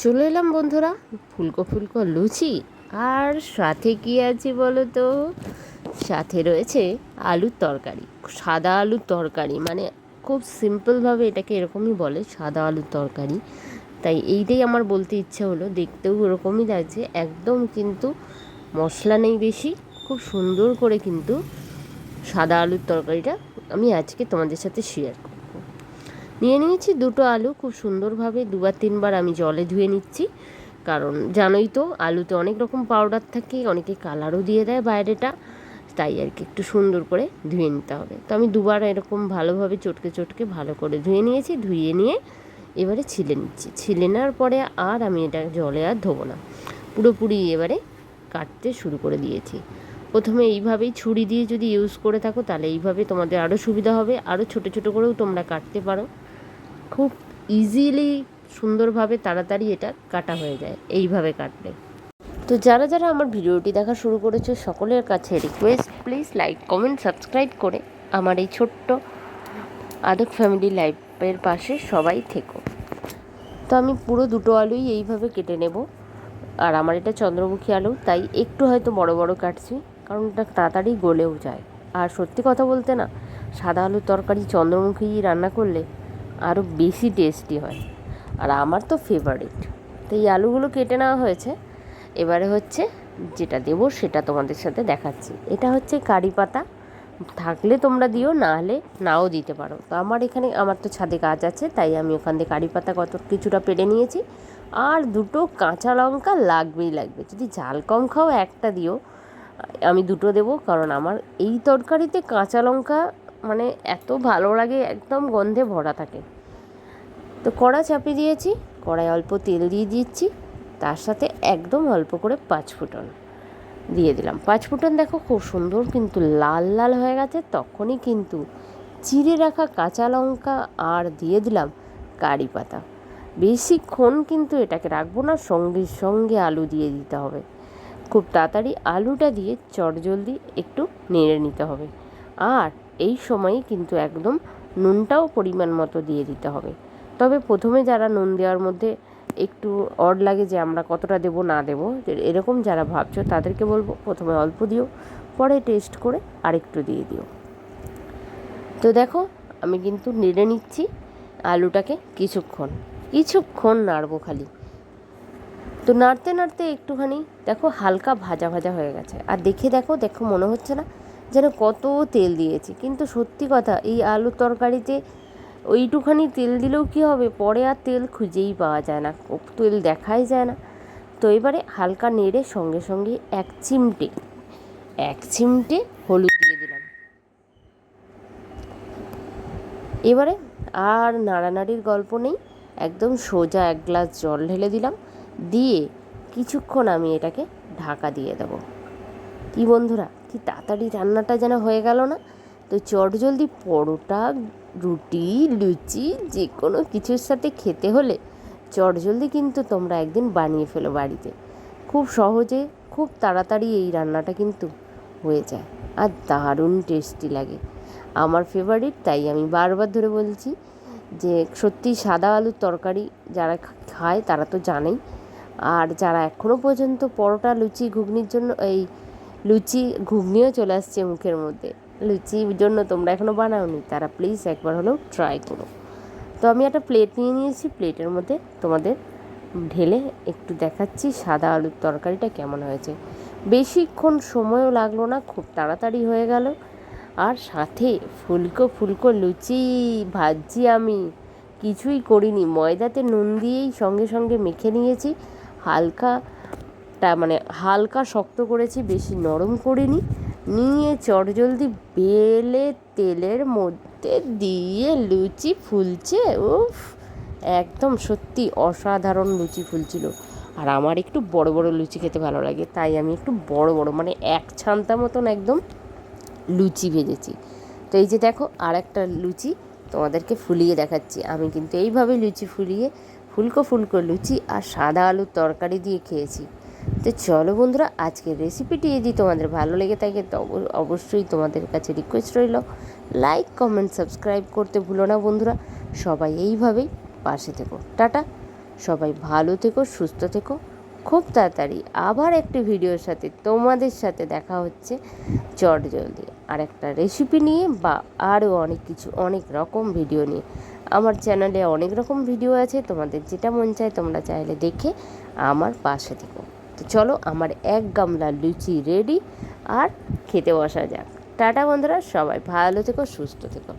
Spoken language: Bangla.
চলে এলাম বন্ধুরা, ফুলকো ফুলকো লুচি। আর সাথে কি আছে বলো তো? সাথে রয়েছে আলুর তরকারি, সাদা আলুর তরকারি। মানে খুব সিম্পলভাবে এটাকে এরকমই বলে, সাদা আলুর তরকারি। তাই এইটাই আমার বলতে ইচ্ছা হলো, দেখতেও ওরকমই লাগছে। একদম কিন্তু মশলা নেই বেশি, খুব সুন্দর করে কিন্তু সাদা আলুর তরকারিটা আমি আজকে তোমাদের সাথে শেয়ার নিয়ে নিয়েছি দুটো আলু, খুব সুন্দরভাবে দুবার তিনবার আমি জলে ধুয়ে নিচ্ছি। কারণ জানোই তো, আলুতে অনেক রকম পাউডার থাকে, অনেকে কালারও দিয়ে দেয় বাইরেটা, তাই আর কি একটু সুন্দর করে ধুয়ে নিতে হবে। তো আমি দুবার এরকম ভালোভাবে চটকে চটকে ভালো করে ধুয়ে নিয়েছি, ধুয়ে নিয়ে এবারে ছিলে নিচ্ছি। ছিলে নেওয়ার পরে আর আমি এটা জলে আর ধোবো না। পুরোপুরি এবারে কাটতে শুরু করে দিয়েছি। প্রথমে এইভাবেই ছুরি দিয়ে যদি ইউজ করে থাকো, তাহলে এইভাবে তোমাদের আরও সুবিধা হবে। আরও ছোটো ছোটো করেও তোমরা কাটতে পারো। খুব ইজিলি সুন্দরভাবে, তাড়াতাড়ি এটা কাটা হয়ে যায়, এইভাবে কাটলে। তো যারা যারা আমার ভিডিওটি দেখা শুরু করেছ, সকলের কাছে request please like comment subscribe করে আমার এই ছোট্ট আদক ফ্যামিলি লাইফের পাশে সবাই থেকো। তো আমি পুরো দুটো আলুই এইভাবে কেটে নেব। আর আমার এটা চন্দ্রমুখী আলু, তাই একটু হয়তো বড় বড় কাটছি, কারণ এটা তাড়াতাড়ি গলেও যায়। আর সত্যি কথা বলতে না, সাদা আলুর তরকারি চন্দ্রমুখী রান্না করলে আরও বেশি টেস্টি হয়। আর আমার তো ফেভারিট তো এই আলুগুলো কেটে নেওয়া হয়েছে। এবারে হচ্ছে যেটা দেবো সেটা তোমাদের সাথে দেখাচ্ছি। এটা হচ্ছে কারি পাতা। থাকলে তোমরা দিও না হলে নাও দিতে পারো। তো আমার এখানে, আমার তো ছাদে গাছ আছে, তাই আমি ওখান থেকে কারি পাতা কত, কিছুটা পেড়ে নিয়েছি। আর দুটো কাঁচা লঙ্কা লাগবেই লাগবে। যদি ঝাল কম খাও, একটা দিও। আমি দুটো দেবো, কারণ আমার এই তরকারিতে কাঁচা লঙ্কা মানে এত ভালো লাগে, একদম গন্ধে ভরা থাকে। তো কড়া চাপিয়ে দিয়েছি কড়াই অল্প তেল দিয়ে দিচ্ছি, তার সাথে একদম অল্প করে পাঁচ ফুটন দিয়ে দিলাম। পাঁচ ফুটন দেখো খুব সুন্দর কিন্তু লাল লাল হয়ে গেছে, তখনই কিন্তু চিড়ে রাখা কাঁচা লঙ্কা আর দিয়ে দিলাম কারি পাতা। বেশিক্ষণ কিন্তু এটাকে রাখব না, সঙ্গে সঙ্গে আলু দিয়ে দিতে হবে। খুব তাড়াতাড়ি আলুটা দিয়ে চটজলদি একটু নেড়ে নিতে হবে। আর এই সময়ে কিন্তু একদম নুনটাও পরিমাণ মতো দিয়ে দিতে হবে। তবে প্রথমে যারা নুন দেওয়ার মধ্যে একটু অড লাগে যে আমরা কতটা দেবো, না দেবো এরকম যারা ভাবছ তাদেরকে বলব প্রথমে অল্প দিও, পরে টেস্ট করে আরেকটু দিয়ে দিও। তো দেখো, আমি কিন্তু নেড়ে নিচ্ছি আলুটাকে কিছুক্ষণ কিছুক্ষণ নাড়বো খালি। তো নাড়তে নাড়তে একটুখানি দেখো হালকা ভাজা ভাজা হয়ে গেছে। আর দেখে দেখো দেখো মনে হচ্ছে না যেন কত তেল দিয়েছি। কিন্তু সত্যি কথা, এই আলুর তরকারিতে ওইটুখানি তেল দিলেও কী হবে? পরে আর তেল খুঁজেই পাওয়া যায় না তেল দেখাই যায় না। তো এবারে হালকা নেড়ে সঙ্গে সঙ্গে এক চিমটে এক চিমটে হলুদ দিয়ে দিলাম। এবারে আর নাড়ানাড়ির গল্প নেই, একদম সোজা এক গ্লাস জল ঢেলে দিলাম, দিয়ে কিছুক্ষণ আমি এটাকে ঢাকা দিয়ে দেবো। কি বন্ধুরা, কি তাড়াতাড়ি রান্নাটা যেন হয়ে গেল না? তো চট জলদি পরোটা, রুটি, লুচি যে কোনো কিছুর সাথে খেতে হলে চট জলদি কিন্তু তোমরা একদিন বানিয়ে ফেলো বাড়িতে। খুব সহজে, খুব তাড়াতাড়ি এই রান্নাটা কিন্তু হয়ে যায় আর দারুণ টেস্টি লাগে। আমার ফেভারিট তাই আমি বারবার ধরে বলছি যে সত্যি সাদা আলুর তরকারি যারা খায় তারা তো জানেই। আর যারা এখনও পর্যন্ত পরোটা, লুচি, ঘুগনির জন্য এই লুচি ঘুগনিও চলে আসছে মুখের মধ্যে। লুচির জন্য তোমরা এখনও বানাওনি, তারা প্লিজ একবার হলেও ট্রাই করো। তো আমি একটা প্লেট নিয়ে নিয়েছি প্লেটের মধ্যে তোমাদের ঢেলে একটু দেখাচ্ছি সাদা আলুর তরকারিটা কেমন হয়েছে। বেশিক্ষণ সময়ও লাগল না, খুব তাড়াতাড়ি হয়ে গেল। আর সাথে ফুলকো ফুলকো লুচি ভাজছি আমি। কিছুই করিনি, ময়দাতে নুন দিয়েই সঙ্গে সঙ্গে মেখে নিয়েছি। হালকাটা মানে হালকা শক্ত করেছি, বেশি নরম করিনি। নিয়ে চটজলদি বেলে তেলের মধ্যে দিয়ে লুচি ফুলছে, উফ, একদম সত্যি অসাধারণ লুচি ফুলছিল। আর আমার একটু বড় বড় লুচি খেতে ভালো লাগে, তাই আমি একটু বড় বড় মানে এক ছান্তা মতন একদম লুচি ভেজেছি। তো এই যে দেখো আর একটা লুচি তোমাদেরকে ফুলিয়ে দেখাচ্ছি। আমি কিন্তু এইভাবে লুচি ফুলিয়ে, ফুলকো ফুলকো লুচি আর সাদা আলুর তরকারি দিয়ে খেয়েছি। তো চলো বন্ধুরা, আজকের রেসিপিটি যদি তোমাদের ভালো লেগে থাকে, তো অবশ্যই তোমাদের কাছে রিকোয়েস্ট রইল। লাইক কমেন্ট সাবস্ক্রাইব করতে ভুলো না বন্ধুরা। সবাই এইভাবেই পাশে থেকো। টাটা। সবাই ভালো থেকো, সুস্থ থেকো। খুব তাড়াতাড়ি আবার একটি ভিডিওর সাথে তোমাদের সাথে দেখা হচ্ছে চট জলদি। আর একটা রেসিপি নিয়ে বা আরও অনেক কিছু, অনেক রকম ভিডিও নিয়ে। আমার চ্যানেলে অনেক রকম ভিডিও আছে। তোমাদের যেটা মন চায় তোমরা চাইলে দেখে আমার পাশে থেকো। তো চলো আমার এক গামলা লুচি রেডি আর খেতে বসা যাক। টাটা বন্ধুরা, সবাই ভালো থেকো, সুস্থ থেকো।